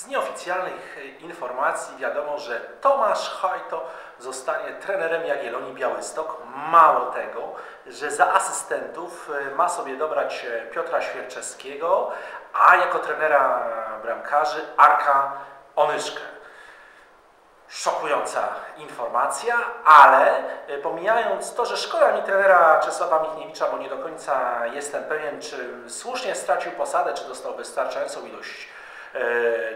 Z nieoficjalnych e, informacji wiadomo, że Tomasz Hajto zostanie trenerem Jagiellonii Białystok. Mało tego, że za asystentów e, ma sobie dobrać e, Piotra Świerczewskiego, a jako trenera bramkarzy Arka Onyszkę. Szokująca informacja, ale pomijając to, że szkoda mi trenera Czesława Michniewicza, bo nie do końca jestem pewien, czy słusznie stracił posadę, czy dostał wystarczającą ilość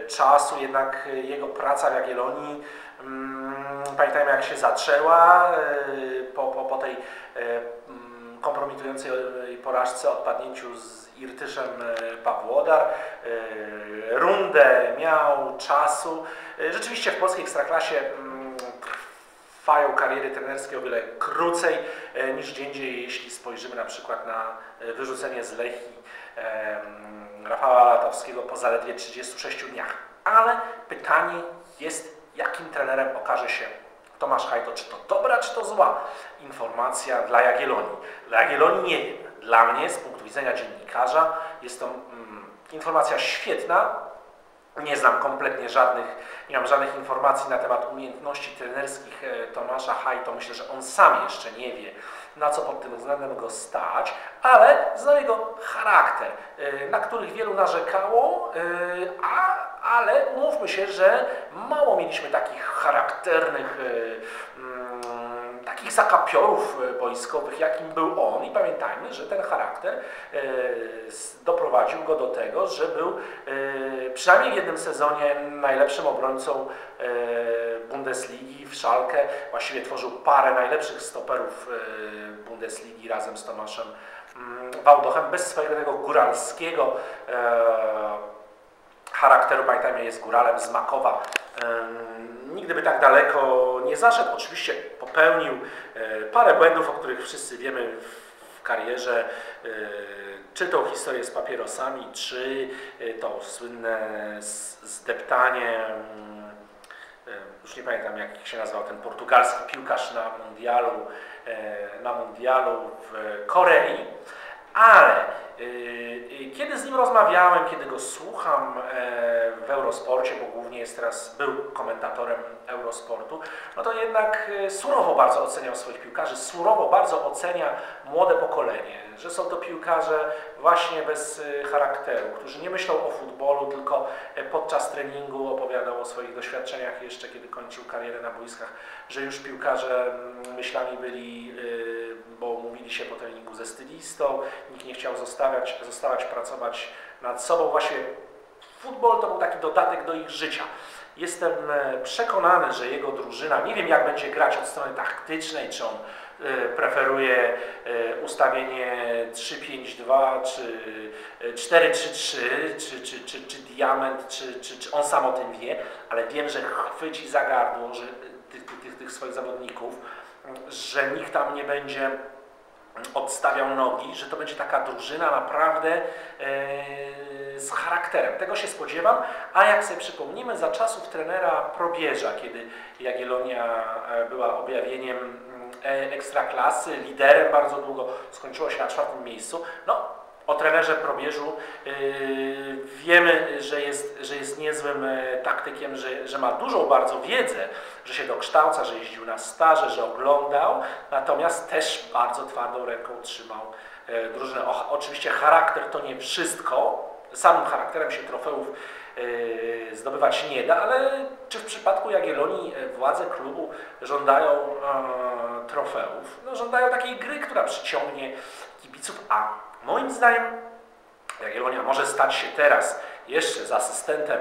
czasu, jednak jego praca w Jagiellonii, mm, pamiętajmy jak się zaczęła e, po, po, po tej e, mm, kompromitującej porażce, odpadnięciu z Irtyszem Pawłodar. Rundę miał czasu. Rzeczywiście w polskiej ekstraklasie mm, trwają kariery trenerskie o wiele krócej niż gdzie indziej, jeśli spojrzymy na przykład na wyrzucenie z Lechii Rafała Latowskiego po zaledwie 36 dniach. Ale pytanie jest, jakim trenerem okaże się Tomasz Hajto. Czy to dobra, czy to zła informacja dla Jagiellonii? Dla Jagiellonii nie wiem. Dla mnie, z punktu widzenia dziennikarza, jest to mm, informacja świetna. Nie znam kompletnie żadnych, nie mam żadnych informacji na temat umiejętności trenerskich e, Tomasza Hajto. Myślę, że on sam jeszcze nie wie, na co pod tym względem go stać, ale znam jego charakter, y, na których wielu narzekało, y, a, ale mówmy się, że mało mieliśmy takich charakternych takich zakapiorów wojskowych, jakim był on. I pamiętajmy, że ten charakter doprowadził go do tego, że był przynajmniej w jednym sezonie najlepszym obrońcą Bundesligi w Szalkę, właściwie tworzył parę najlepszych stoperów Bundesligi razem z Tomaszem mm, Wałdochem, bez swojego góralskiego e, charakteru, pamiętajmy, jest góralem z Makowa. Nigdy by tak daleko nie zaszedł. Oczywiście popełnił e, parę błędów, o których wszyscy wiemy w karierze, e, czy tą historię z papierosami, czy to słynne zdeptanie mm, już nie pamiętam jak się nazywał ten portugalski piłkarz na mundialu, e, na mundialu w Korei, ale e, e, kiedy z nim rozmawiałem, kiedy go słucham w Eurosporcie, bo głównie jest teraz, był komentatorem Eurosportu, no to jednak surowo bardzo oceniał swoich piłkarzy, surowo bardzo ocenia młode pokolenie, że są to piłkarze właśnie bez charakteru, którzy nie myślą o futbolu, tylko podczas treningu opowiadał o swoich doświadczeniach jeszcze, kiedy kończył karierę na boiskach, że już piłkarze mm, myślami byli, y, bo mówili się po treningu ze stylistą, nikt nie chciał zostawiać, zostawać pracować nad sobą. Właśnie futbol to był taki dodatek do ich życia. Jestem e, przekonany, że jego drużyna, nie wiem jak będzie grać od strony taktycznej, czy on e, preferuje e, ustawienie 3-5-2, czy 4-3-3, czy, czy, czy, czy diament, czy, czy, czy on sam o tym wie, ale wiem, że chwyci za gardło że tych, tych, tych swoich zawodników, że nikt tam nie będzie odstawiał nogi, że to będzie taka drużyna naprawdę z charakterem. Tego się spodziewam, a jak sobie przypomnimy, za czasów trenera Probierza, kiedy Jagiellonia e, była objawieniem mm, e, ekstraklasy, liderem bardzo długo, skończyło się na czwartym miejscu, no o trenerze Probierzu yy, wiemy, że jest, że jest niezłym taktykiem, że, że ma dużą bardzo wiedzę, że się dokształca, że jeździł na staże, że oglądał, natomiast też bardzo twardą ręką trzymał drużynę. O, oczywiście charakter to nie wszystko, samym charakterem się trofeów e, zdobywać nie da, ale czy w przypadku Jagiellonii e, władze klubu żądają e, trofeów? No, żądają takiej gry, która przyciągnie kibiców, a moim zdaniem Jagiellonia może stać się teraz jeszcze z asystentem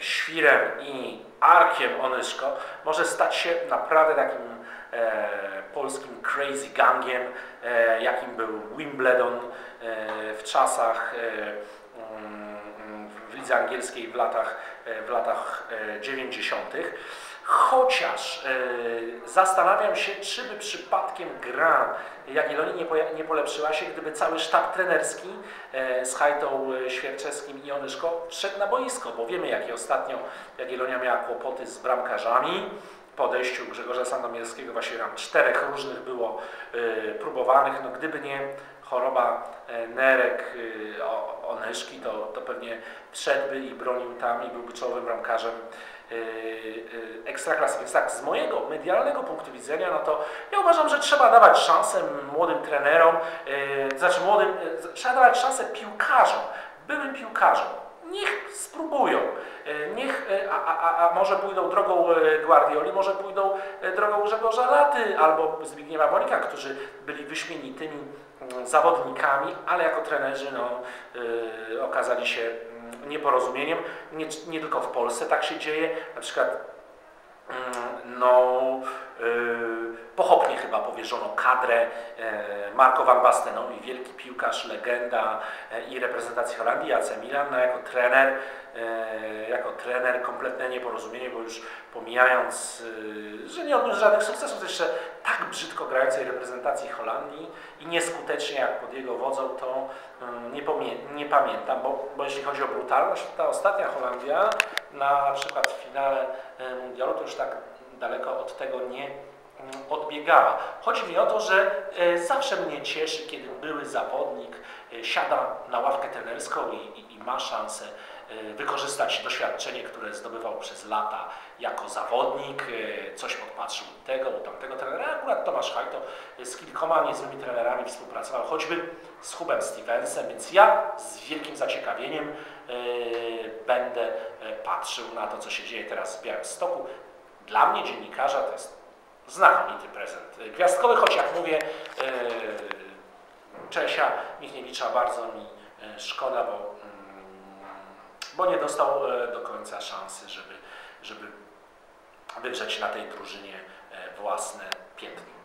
Świrem i Arkiem Onyszko, może stać się naprawdę takim polskim crazy gangiem, jakim był Wimbledon w czasach w lidze angielskiej w latach, w latach 90. Chociaż zastanawiam się, czy by przypadkiem gra Jagiellonii nie, nie polepszyła się, gdyby cały sztab trenerski z Hajtą Świerczewskim i Onyszko wszedł na boisko, bo wiemy jakie ostatnio Jagiellonia miała kłopoty z bramkarzami, po odejściu Grzegorza Sandomierskiego właśnie tam czterech różnych było próbowanych, no gdyby nie choroba e, nerek, y, Onyszki, to, to pewnie wszedłby i bronił tam i byłby czołowym bramkarzem y, y, ekstraklasy. Więc tak, z mojego medialnego punktu widzenia, no to ja uważam, że trzeba dawać szansę młodym trenerom, y, znaczy młodym, y, trzeba dawać szansę piłkarzom, byłym piłkarzom. Niech spróbują. Y, Niech, y, a, a, a może pójdą drogą y, Guardioli, może pójdą y, drogą Grzegorza Laty albo Zbigniewa Bonika, którzy byli wyśmienitymi mm, zawodnikami, ale jako trenerzy no, y, okazali się nieporozumieniem. Nie, nie tylko w Polsce tak się dzieje. Na przykład mm, no, powierzono kadrę e, Marco van Bastenowi, wielki piłkarz, legenda e, i reprezentacji Holandii, AC Milan, no, jako trener, e, jako trener kompletne nieporozumienie, bo już pomijając, że nie odniósł żadnych sukcesów, jeszcze tak brzydko grającej reprezentacji Holandii i nieskutecznie jak pod jego wodzą, to mm, nie, nie pamiętam, bo, bo jeśli chodzi o brutalność, ta ostatnia Holandia na, przykład w finale mundialu to już tak daleko od tego nie odbiegała. Chodzi mi o to, że e, zawsze mnie cieszy, kiedy były zawodnik e, siada na ławkę trenerską i, i, i ma szansę e, wykorzystać doświadczenie, które zdobywał przez lata jako zawodnik, coś podpatrzył u tego, u tamtego trenera. Akurat Tomasz Hajto z kilkoma niezłymi trenerami współpracował, choćby z Hubem Stevensem, więc ja z wielkim zaciekawieniem będę patrzył na to, co się dzieje teraz w Białymstoku. Dla mnie dziennikarza to jest znakomity prezent gwiazdkowy, choć jak mówię, e, Czesia Michniewicza bardzo mi e, szkoda, bo, mm, bo nie dostał do końca szansy, żeby, żeby wygrzeć na tej drużynie własne piętno.